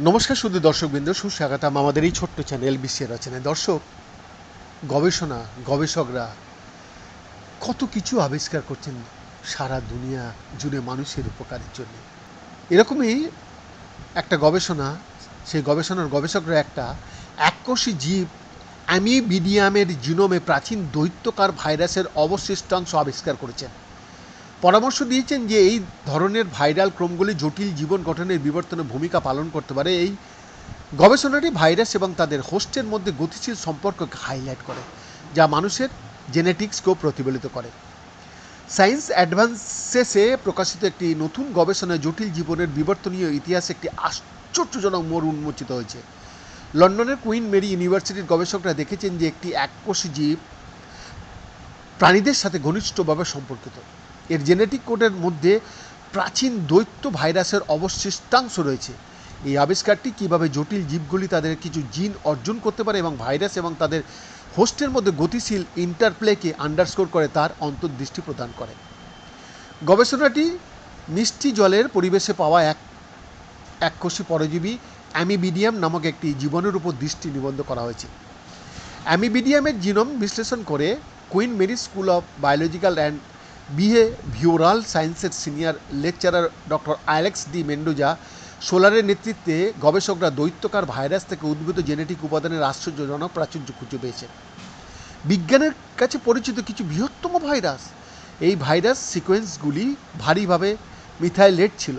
নমস্কার শুধু দর্শকবৃন্দ, সুস্বাগতম আমাদের এই ছোট্ট চ্যানেল বিশ্বের রচনায়। দর্শক, গবেষণা, গবেষকরা কত কিছু আবিষ্কার করছেন সারা দুনিয়া জুড়ে মানুষের উপকারের জন্য। এরকমই একটা গবেষণা, সেই গবেষণার গবেষকরা একটা এককোষী জীব অ্যামিবিডিয়ামের জিনোমে প্রাচীন দৈত্যকার ভাইরাসের অবশিষ্টাংশ আবিষ্কার করেছেন। পরামর্শ দিয়েছেন যে এই ধরনের ভাইরাল ক্রমগুলি জটিল জীবন গঠনের বিবর্তনে ভূমিকা পালন করতে পারে। এই গবেষণাটি ভাইরাস এবং তাদের হোস্টের মধ্যে গতিশীল সম্পর্ককে হাইলাইট করে, যা মানুষের জেনেটিক্সকেও প্রতিফলিত করে। সায়েন্স অ্যাডভান্সেসে প্রকাশিত একটি নতুন গবেষণায় জটিল জীবনের বিবর্তনীয় ইতিহাসে একটি আশ্চর্যজনক মোড় উন্মোচিত হয়েছে। লন্ডনের কুইন মেরি ইউনিভার্সিটির গবেষকরা দেখেছেন যে একটি এককোষী জীব প্রাণীদের সাথে ঘনিষ্ঠভাবে সম্পর্কিত। এর জেনেটিক কোডের মধ্যে প্রাচীন দৈত্য ভাইরাসের অবশিষ্টাংশ রয়েছে। এই আবিষ্কারটি কীভাবে জটিল জীবগুলি তাদের কিছু জিন অর্জন করতে পারে এবং ভাইরাস এবং তাদের হোস্টের মধ্যে গতিশীল ইন্টারপ্লেকে আন্ডারস্কোর করে তার অন্তর্দৃষ্টি প্রদান করে। গবেষণাটি মিষ্টি জলের পরিবেশে পাওয়া এক এককোষী পরজীবী অ্যামিবিডিয়াম নামক একটি জীবনের উপর দৃষ্টি নিবন্ধ করা হয়েছে। অ্যামিবিডিয়ামের জিনোম বিশ্লেষণ করে Queen Mary School of Biological and Behavioural সায়েন্সের senior lecturer doctor Alex de Mendoza সোলারের নেতৃত্বে গবেষকরা দৈত্যকার ভাইরাস থেকে উদ্ভূত জেনেটিক উপাদানের আশ্চর্যজনক প্রাচুর্য খুঁজে পেয়েছেন। বিজ্ঞানের কাছে পরিচিত কিছু বৃহত্তম ভাইরাস। এই ভাইরাস সিকোয়েন্সগুলি ভারীভাবে মিথাইলেট ছিল,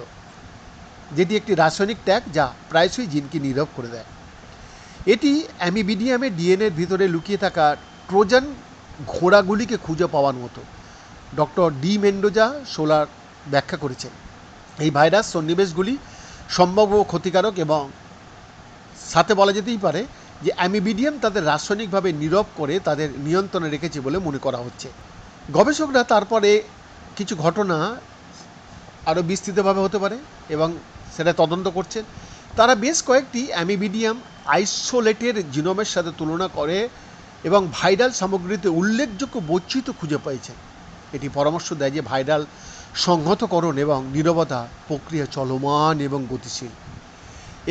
যেটি একটি রাসায়নিক ট্যাগ যা প্রায়শই জিনকে নীরব করে দেয়। এটি অ্যামিবিডিয়ামে ডিএনএর ভিতরে লুকিয়ে থাকা ট্রোজান ঘোড়াগুলিকে খুঁজে পাওয়ার মতো। ডক্টর ডি মেন্ডোজা সোলার ব্যাখ্যা করেছেন। এই ভাইরাস সন্নিবেশগুলি সম্ভাব্য ক্ষতিকারক এবং সাথে বলা যেতেই পারে যে অ্যামিবিডিয়াম তাদের রাসায়নিকভাবে নীরব করে তাদের নিয়ন্ত্রণে রেখেছে বলে মনে করা হচ্ছে। গবেষকরা তারপরে কিছু ঘটনা আরও বিস্তৃতভাবে হতে পারে এবং সেটা তদন্ত করছেন। তারা বেশ কয়েকটি অ্যামিবিডিয়াম আইসোলেটের জিনোমের সাথে তুলনা করে এবং ভাইরাল সামগ্রীতে উল্লেখযোগ্য বৈচিত্র্য খুঁজে পেয়েছেন এটি পরামর্শ দেয় যে ভাইরাল সংহতকরণ এবং নীরবতা প্রক্রিয়া চলমান এবং গতিশীল।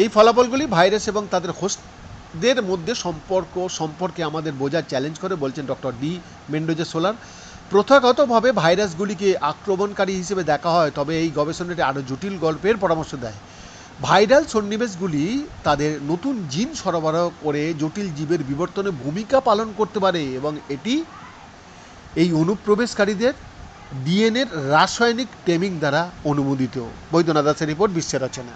এই ফলাফলগুলি ভাইরাস এবং তাদের হোস্টদের মধ্যে সম্পর্ক, সম্পর্কে আমাদের বোঝার চ্যালেঞ্জ করে বলছেন ডক্টর ডি মেন্ডোজে সোলার। প্রথাগতভাবে ভাইরাসগুলিকে আক্রমণকারী হিসেবে দেখা হয়, তবে এই গবেষণাটি আরও জটিল গল্পের পরামর্শ দেয়। ভাইরাল সন্নিবেশগুলি তাদের নতুন জিন সরবরাহ করে জটিল জীবের বিবর্তনে ভূমিকা পালন করতে পারে এবং এটি এই অনুপ্রবেশকারীদের ডিএনএর রাসায়নিক টেমিং দ্বারা অনুমোদিত। বৈদ্যনাথ দাসের রিপোর্ট বিশ্বের রচনা।